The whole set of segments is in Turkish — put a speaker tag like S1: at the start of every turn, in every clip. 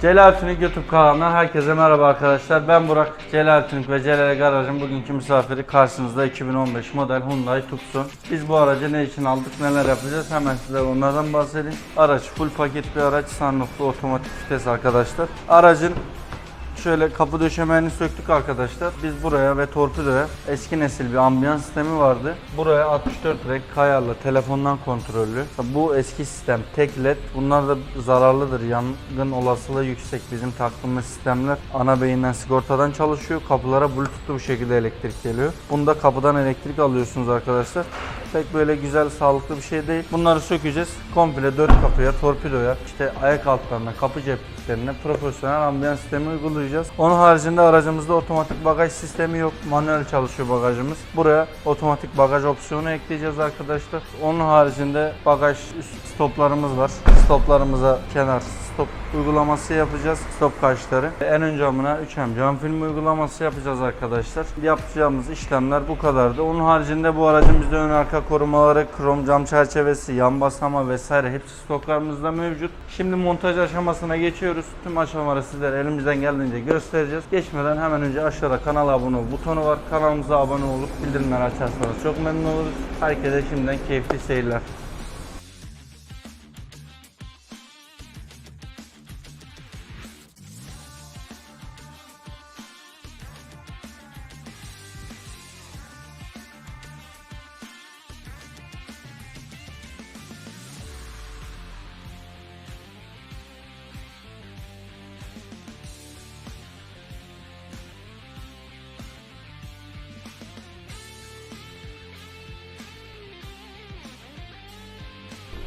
S1: Celal Tünük YouTube kanalından herkese merhaba arkadaşlar. Ben Burak Celal Tünük ve Celal Garaj'ın bugünkü misafiri karşınızda 2015 model Hyundai Tucson. Biz bu aracı ne için aldık, neler yapacağız hemen size onlardan bahsedeyim. Araç full paket bir araç, sunrooflu otomatik vites arkadaşlar. Aracın Şöyle kapı döşemeğini söktük arkadaşlar. Biz buraya ve torpidoya eski nesil bir ambiyans sistemi vardı. Buraya 64 renk kayarlı, telefondan kontrollü. Bu eski sistem tek led. Bunlar da zararlıdır. Yangın olasılığı yüksek. Bizim taktığımız sistemler ana beyinden sigortadan çalışıyor. Kapılara bluetoothlu bir şekilde elektrik geliyor. Bunda kapıdan elektrik alıyorsunuz arkadaşlar. Pek böyle güzel, sağlıklı bir şey değil. Bunları sökeceğiz. Komple dört kapıya, torpidoya, işte ayak altlarına, kapı cepliklerine profesyonel ambiyans sistemi uygulayacağız. Onun haricinde aracımızda otomatik bagaj sistemi yok. Manuel çalışıyor bagajımız. Buraya otomatik bagaj opsiyonu ekleyeceğiz arkadaşlar. Onun haricinde bagaj üst stoplarımız var. Stoplarımıza kenar stop uygulaması yapacağız. Stop kaçları. En ön camına 3M cam film uygulaması yapacağız arkadaşlar. Yapacağımız işlemler bu kadardı. Onun haricinde bu aracın bizde ön arka korumaları, krom cam çerçevesi, yan basama vesaire hepsi stoklarımızda mevcut. Şimdi montaj aşamasına geçiyoruz. Tüm aşamaları sizlere elimizden geldiğince göstereceğiz. Geçmeden hemen önce aşağıda kanala abone ol butonu var. Kanalımıza abone olup bildirimleri açarsanız çok memnun oluruz. Herkese şimdiden keyifli seyirler.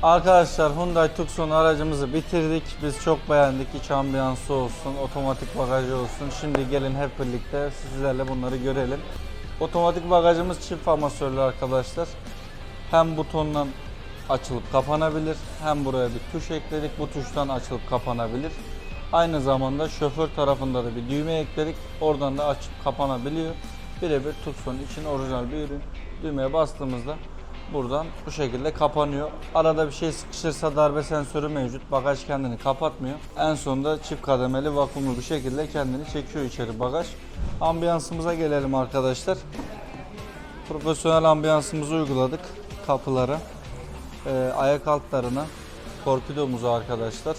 S1: Arkadaşlar Hyundai Tucson aracımızı bitirdik. Biz çok beğendik. İç ambiyansı olsun, otomatik bagajı olsun. Şimdi gelin hep birlikte sizlerle bunları görelim. Otomatik bagajımız çift amasörlü arkadaşlar. Hem butondan açılıp kapanabilir hem buraya bir tuş ekledik. Bu tuştan açılıp kapanabilir. Aynı zamanda şoför tarafında da bir düğme ekledik. Oradan da açıp kapanabiliyor. Birebir Tucson için orijinal bir ürün. Düğmeye bastığımızda buradan bu şekilde kapanıyor. Arada bir şey sıkışırsa darbe sensörü mevcut. Bagaj kendini kapatmıyor. En sonunda çift kademeli vakumlu bir şekilde kendini çekiyor içeri bagaj. Ambiyansımıza gelelim arkadaşlar. Profesyonel ambiyansımızı uyguladık kapılara. Ee, ayak altlarına torpidomuzu arkadaşlar.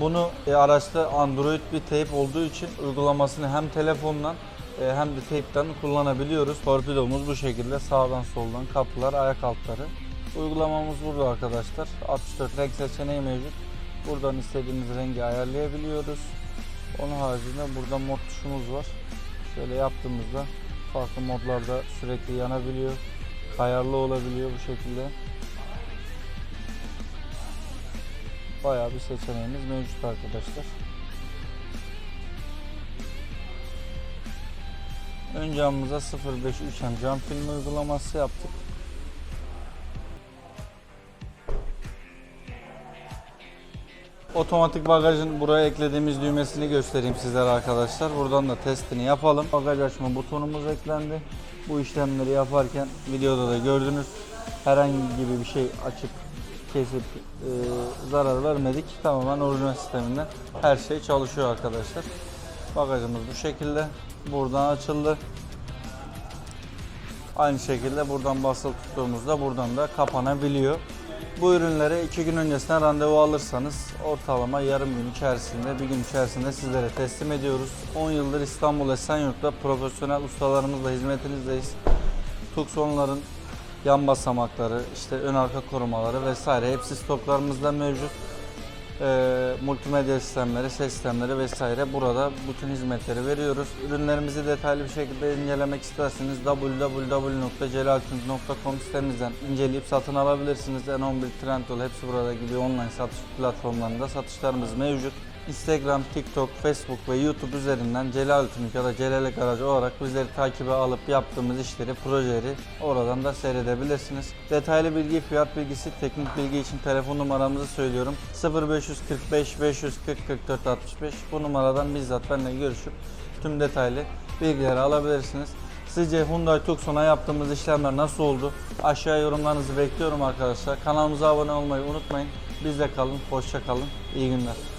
S1: Bunu e, araçta Android bir teyp olduğu için uygulamasını hem telefondan e, hem de teypten kullanabiliyoruz. Torpidomuz bu şekilde sağdan soldan kapılar, ayak altları. Uygulamamız burada arkadaşlar. 64 renk seçeneği mevcut. Buradan istediğimiz rengi ayarlayabiliyoruz. Onun haricinde burada mod tuşumuz var. Şöyle yaptığımızda farklı modlarda sürekli yanabiliyor. Kayarlı olabiliyor bu şekilde. Bayağı bir seçeneğimiz mevcut arkadaşlar. Ön camımıza 0.5 3M cam filmi uygulaması yaptık. Otomatik bagajın buraya eklediğimiz düğmesini göstereyim sizlere arkadaşlar. Buradan da testini yapalım. Bagaj açma butonumuz eklendi. Bu işlemleri yaparken videoda da gördünüz. Herhangi gibi bir şey açıp kesip e, zarar vermedik. Tamamen orijinal sisteminden her şey çalışıyor arkadaşlar. Bagajımız bu şekilde. Buradan açıldı. Aynı şekilde buradan basılı tuttuğumuzda buradan da kapanabiliyor. Bu ürünleri iki gün öncesinden randevu alırsanız ortalama yarım gün içerisinde, bir gün içerisinde sizlere teslim ediyoruz. 10 yıldır İstanbul Esenyurt'ta profesyonel ustalarımızla hizmetinizdeyiz. Tucson'ların yan basamakları, işte ön arka korumaları vesaire hepsi stoklarımızda mevcut. Ee, multimedya sistemleri, ses sistemleri vesaire burada bütün hizmetleri veriyoruz. Ürünlerimizi detaylı bir şekilde incelemek isterseniz www.celaltünk.com sitemizden inceleyip satın alabilirsiniz. N11 Trendyol hepsi burada gibi online satış platformlarında satışlarımız mevcut. Instagram, TikTok, Facebook ve YouTube üzerinden Celal Tünük ya da Celal Garaj olarak bizleri takibe alıp yaptığımız işleri, projeleri oradan da seyredebilirsiniz. Detaylı bilgi, fiyat bilgisi, teknik bilgi için telefon numaramızı söylüyorum. 0545 540 44 65 bu numaradan bizzat benimle görüşüp tüm detaylı bilgileri alabilirsiniz. Sizce Hyundai Tucson'a yaptığımız işlemler nasıl oldu? Aşağıya yorumlarınızı bekliyorum arkadaşlar. Kanalımıza abone olmayı unutmayın. Bizde kalın, hoşça kalın, iyi günler.